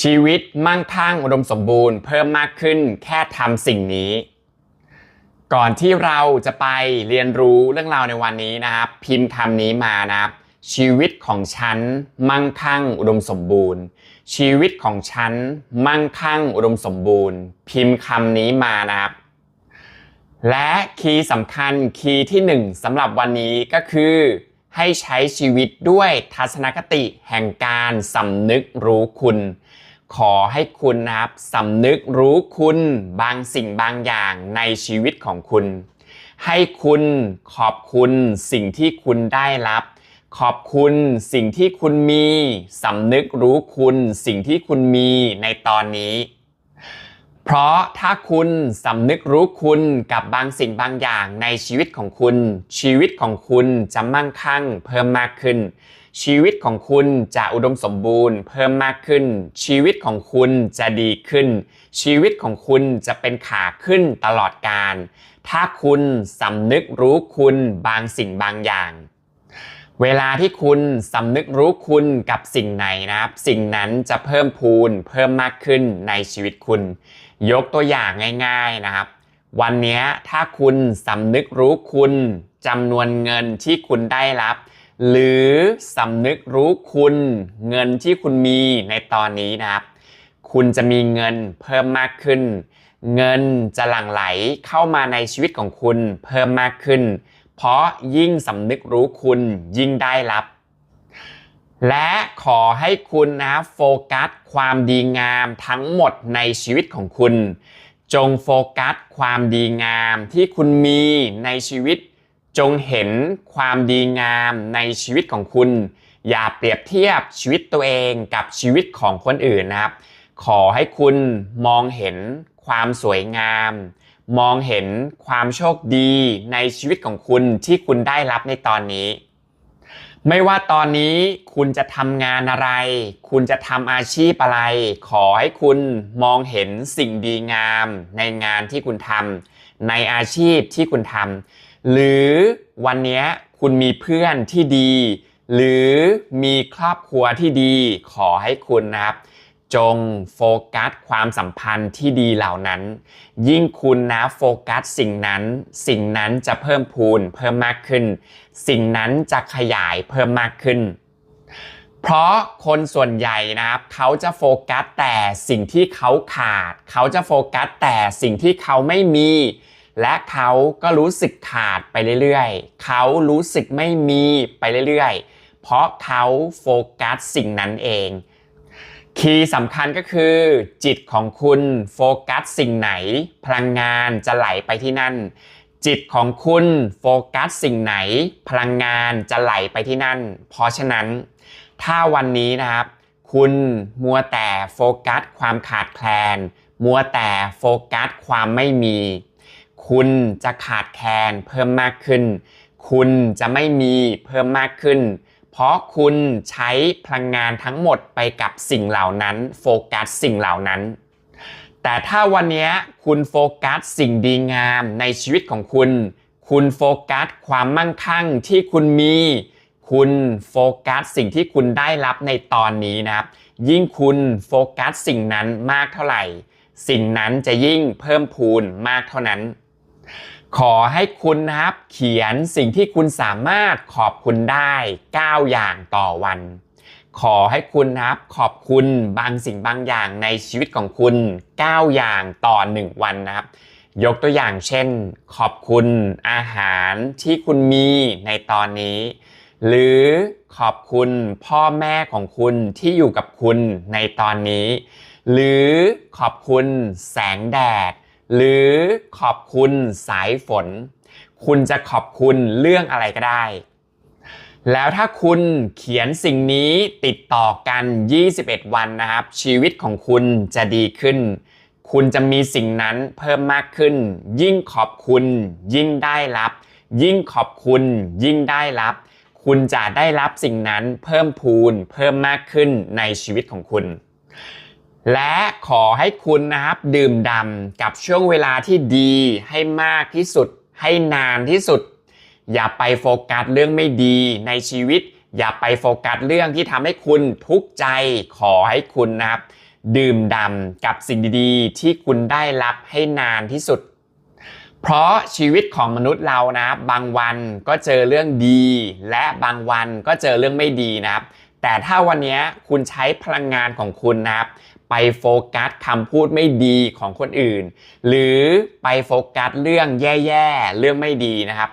ชีวิตมั่งคั่งอุดมสมบูรณ์เพิ่มมากขึ้นแค่ทำสิ่งนี้ ก่อนที่เราจะไปเรียนรู้เรื่องราวในวันนี้นะครับ พิมพ์คำนี้มานะครับ ชีวิตของฉันมั่งคั่งอุดมสมบูรณ์ ชีวิตของฉันมั่งคั่งอุดมสมบูรณ์ พิมพ์คำนี้มานะครับ และคีย์สำคัญคีย์ที่หนึ่งสำหรับวันนี้ก็คือให้ใช้ชีวิตด้วยทัศนคติแห่งการสำนึกรู้คุณ ขอให้คุณนะครับสำนึกรู้คุณบางสิ่งบางอย่างในชีวิตของคุณ ให้คุณขอบคุณสิ่งที่คุณได้รับ ขอบคุณสิ่งที่คุณมีสำนึกรู้คุณสิ่งที่คุณมีในตอนนี้ เพราะถ้าคุณสำนึกรู้คุณกับบางสิ่งบางอย่างในชีวิตของคุณ ชีวิตของคุณจะมั่งคั่งเพิ่มมากขึ้น ชีวิตของคุณจะอุดมสมบูรณ์ เพิ่มมากขึ้น ชีวิตของคุณจะดีขึ้น ชีวิตของคุณจะเป็นขาขึ้นตลอดกาลถ้าคุณสำนึกรู้คุณบางสิ่งบางอย่าง เวลาที่คุณสำนึกรู้คุณกับสิ่งไหนนะครับ สิ่งนั้นจะเพิ่มพูนเพิ่มมากขึ้นในชีวิตคุณ ยกตัวอย่างง่าย ๆนะครับ วันนี้ถ้าคุณสำนึกรู้คุณจำนวนเงินที่คุณได้รับ หรือสำนึกรู้คุณเงินที่คุณมีในตอนนี้นะครับ คุณจะมีเงินเพิ่มมากขึ้น เงินจะหลั่งไหลเข้ามาในชีวิตของคุณเพิ่มมากขึ้น เพราะยิ่งสำนึกรู้คุณยิ่งได้รับ และขอให้คุณนะโฟกัสความดีงามทั้งหมดในชีวิตของคุณ จงโฟกัสความดีงามที่คุณมีในชีวิต จงเห็นความดีงามในชีวิตของคุณ อย่าเปรียบเทียบชีวิตตัวเองกับชีวิตของคนอื่นนะครับ ขอให้คุณมองเห็นความสวยงาม มองเห็นความโชคดีในชีวิตของคุณที่คุณได้รับในตอนนี้ ไม่ว่าตอนนี้คุณจะทำงานอะไร คุณจะทำอาชีพอะไร ขอให้คุณมองเห็นสิ่งดีงามในงานที่คุณทำในอาชีพที่คุณทำ หรือวันนี้คุณมีเพื่อนที่ดี หรือมีครอบครัวที่ดี ขอให้คุณนะครับ จงโฟกัสความสัมพันธ์ที่ดีเหล่านั้น ยิ่งคุณนะโฟกัสสิ่งนั้น สิ่งนั้นจะเพิ่มพูนเพิ่มมากขึ้น สิ่งนั้นจะขยายเพิ่มมากขึ้น เพราะคนส่วนใหญ่นะครับ เขาจะโฟกัสแต่สิ่งที่เขาขาด เขาจะโฟกัสแต่สิ่งที่เขาไม่มี และเขาก็รู้สึกขาดไปเรื่อยๆ เขารู้สึกไม่มีไปเรื่อยๆ เพราะเขาโฟกัสสิ่งนั้นเอง คีย์สำคัญก็คือ จิตของคุณโฟกัสสิ่งไหน พลังงานจะไหลไปที่นั่น จิตของคุณโฟกัสสิ่งไหน พลังงานจะไหลไปที่นั่น เพราะฉะนั้น ถ้าวันนี้นะครับ คุณมัวแต่โฟกัสความขาดแคลน มัวแต่โฟกัสความไม่มี คุณจะขาดแคลนเพิ่มมากขึ้น คุณจะไม่มีเพิ่มมากขึ้น เพราะคุณใช้พลังงานทั้งหมดไปกับสิ่งเหล่านั้น โฟกัสสิ่งเหล่านั้น แต่ถ้าวันนี้คุณโฟกัสสิ่งดีงามในชีวิตของคุณ คุณโฟกัสความมั่งคั่งที่คุณมี คุณโฟกัสสิ่งที่คุณได้รับในตอนนี้นะครับ ยิ่งคุณโฟกัสสิ่งนั้นมากเท่าไหร่ สิ่งนั้นจะยิ่งเพิ่มพูนมากเท่านั้น ขอให้คุณนะครับเขียนสิ่งที่คุณสามารถขอบคุณได้ 9 อย่างต่อวัน ขอให้คุณนะครับขอบคุณบางสิ่งบางอย่างในชีวิตของคุณ 9 อย่างต่อ 1 วันนะครับ ยกตัวอย่างเช่น ขอบคุณอาหารที่คุณมีในตอนนี้ หรือขอบคุณพ่อแม่ของคุณที่อยู่กับคุณในตอนนี้ หรือขอบคุณแสงแดด หรือขอบคุณสายฝน คุณจะขอบคุณเรื่องอะไรก็ได้ แล้วถ้าคุณเขียนสิ่งนี้ติดต่อกัน 21 วันนะครับ ชีวิตของคุณจะดีขึ้น คุณจะมีสิ่งนั้นเพิ่มมากขึ้น ยิ่งขอบคุณ ยิ่งได้รับ ยิ่งขอบคุณ ยิ่งได้รับ คุณจะได้รับสิ่งนั้นเพิ่มพูนเพิ่มมากขึ้นในชีวิตของคุณ และขอให้คุณนะครับดื่มด่ำกับช่วงเวลาที่ดีให้มากที่สุด ให้นานที่สุด อย่าไปโฟกัสเรื่องไม่ดีในชีวิต อย่าไปโฟกัสเรื่องที่ทำให้คุณทุกข์ใจ ขอให้คุณนะครับ ดื่มด่ำกับสิ่งดีๆ ที่คุณได้รับให้นานที่สุด เพราะชีวิตของมนุษย์เรานะบางวันก็เจอเรื่องดี และบางวันก็เจอเรื่องไม่ดีนะครับ แต่ถ้าวันนี้คุณใช้พลังงานของคุณนะครับ ไปโฟกัสคำพูดไม่ดีของคนอื่น หรือไปโฟกัสเรื่องแย่ๆ เรื่องไม่ดีนะครับ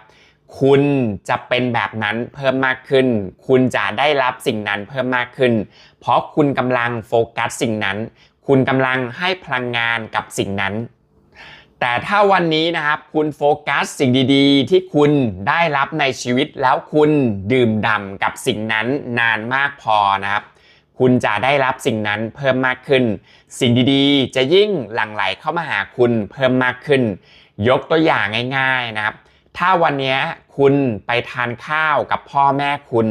คุณจะเป็นแบบนั้นเพิ่มมากขึ้น คุณจะได้รับสิ่งนั้นเพิ่มมากขึ้น เพราะคุณกำลังโฟกัสสิ่งนั้น คุณกำลังให้พลังงานกับสิ่งนั้น แต่ถ้าวันนี้นะครับคุณโฟกัสสิ่งดีๆ ที่คุณได้รับในชีวิตแล้วคุณดื่มด่ำกับสิ่งนั้นนานมากพอนะครับ คุณจะได้รับสิ่งนั้นเพิ่มมากขึ้น สิ่งดีๆ จะยิ่งหลั่งไหลเข้ามาหาคุณเพิ่มมากขึ้น ยกตัวอย่างง่ายๆนะครับ ถ้าวันนี้คุณไปทานข้าวกับพ่อแม่คุณ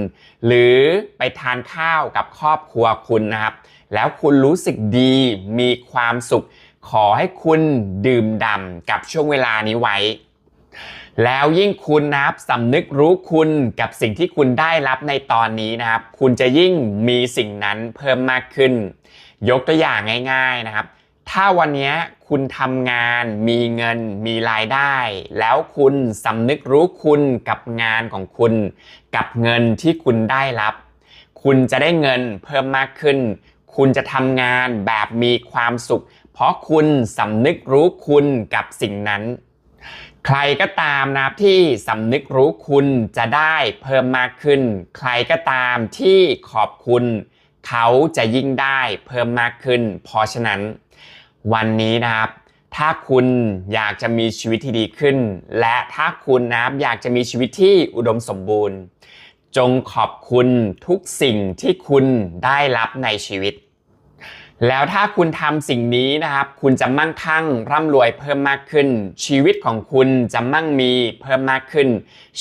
หรือไปทานข้าวกับครอบครัวคุณนะครับ แล้วคุณรู้สึกดีมีความสุข ขอให้คุณดื่มด่ำกับช่วงเวลานี้ไว้ แล้วยิ่งคุณนะครับสำนึกรู้คุณกับสิ่งที่คุณได้รับในตอนนี้นะครับ คุณจะยิ่งมีสิ่งนั้นเพิ่มมากขึ้น ยกตัวอย่างง่าย ๆนะครับ ถ้าวันนี้คุณทำงานมีเงินมีรายได้ แล้วคุณสำนึกรู้คุณกับงานของคุณ กับเงินที่คุณได้รับ คุณจะได้เงินเพิ่มมากขึ้น คุณจะทำงานแบบมีความสุข เพราะคุณสำนึกรู้คุณกับสิ่งนั้น ใครก็ตามนะที่สำนึกรู้คุณจะได้เพิ่มมากขึ้น ใครก็ตามที่ขอบคุณ เขาจะยิ่งได้เพิ่มมากขึ้น เพราะฉะนั้น วันนี้นะครับ ถ้าคุณอยากจะมีชีวิตที่ดีขึ้น และถ้าคุณนะครับอยากจะมีชีวิตที่อุดมสมบูรณ์ จงขอบคุณทุกสิ่งที่คุณได้รับในชีวิต แล้วถ้าคุณทำสิ่งนี้นะครับ คุณจะมั่งคั่งร่ำรวยเพิ่มมากขึ้น ชีวิตของคุณจะมั่งมีเพิ่มมากขึ้น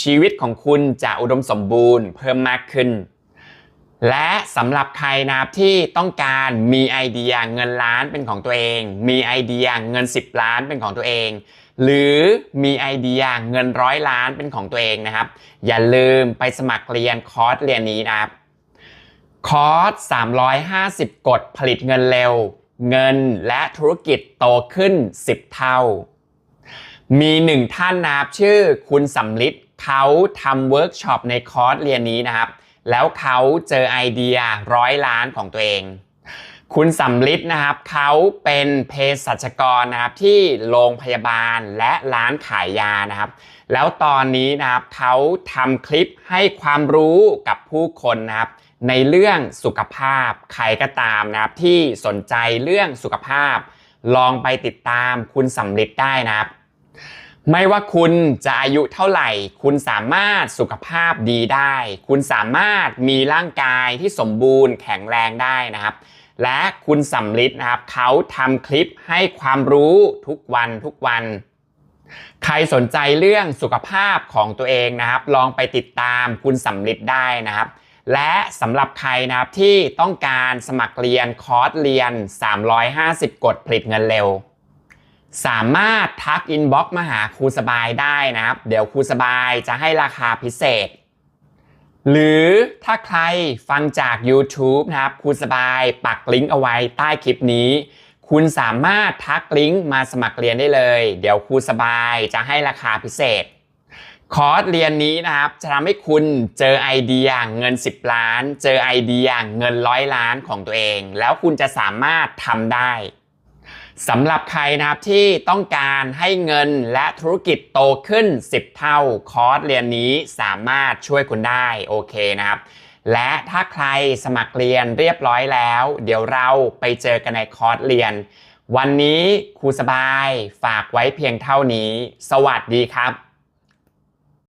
ชีวิตของคุณจะอุดมสมบูรณ์เพิ่มมากขึ้น และสำหรับใครนะครับที่ต้องการมีไอเดียเงินล้านเป็นของตัวเอง มีไอเดียเงิน 10 ล้านเป็นของตัวเอง หรือมีไอเดียเงินร้อยล้านเป็นของตัวเองนะครับ อย่าลืมไปสมัครเรียนคอร์สเรียนนี้นะครับ คอร์ส350 กฎผลิตเงินเร็ว เงินและธุรกิจโตขึ้น 10 เท่า มีหนึ่งท่านนะครับชื่อคุณสำลิดเขาทำเวิร์กช็อปในคอร์สเรียนนี้นะครับ แล้วเขาเจอไอเดียร้อยล้านของตัวเอง คุณสำลิดนะครับเขาเป็นเภสัชกรนะครับที่โรงพยาบาลและร้านขายยานะครับ แล้วตอนนี้นะครับเขาทำคลิปให้ความรู้กับผู้คนนะครับในเรื่องสุขภาพใครก็ตามนะครับที่สนใจเรื่องสุขภาพ ลองไปติดตามคุณสำลิดได้นะครับ ไม่ว่าคุณจะอายุเท่าไหร่ คุณสามารถสุขภาพดีได้ คุณสามารถมีร่างกายที่สมบูรณ์แข็งแรงได้นะครับ และคุณสำลิดนะครับเขาทำคลิปให้ความรู้ทุกวันทุกวัน ใครสนใจเรื่องสุขภาพของตัวเองนะครับ ลองไปติดตามคุณสำลิดได้นะครับ และสำหรับใครนะครับที่ต้องการสมัครเรียนคอร์สเรียน 350 กฎผลิตเงินเร็ว สามารถทักอินบ็อกซ์มาหาครูสบายได้นะครับ เดี๋ยวครูสบายจะให้ราคาพิเศษ หรือถ้าใครฟังจาก YouTube นะครับครูสบายปักลิงก์เอาไว้ใต้คลิปนี้ คุณสามารถทักลิงก์มาสมัครเรียนได้เลย เดี๋ยวครูสบายจะให้ราคาพิเศษ คอร์สเรียนนี้นะครับ จะทำให้คุณเจอไอเดียเงิน 10 ล้าน เจอไอเดียเงินร้อยล้านของตัวเอง แล้วคุณจะสามารถทำได้ สำหรับใครนะครับที่ต้องการให้เงินและธุรกิจโตขึ้น 10 เท่าคอร์สเรียนนี้สามารถช่วยคุณได้โอเคนะครับ และถ้าใครสมัครเรียนเรียบร้อยแล้ว เดี๋ยวเราไปเจอกันในคอร์สเรียน วันนี้ครูสบายฝากไว้เพียงเท่านี้ สวัสดีครับ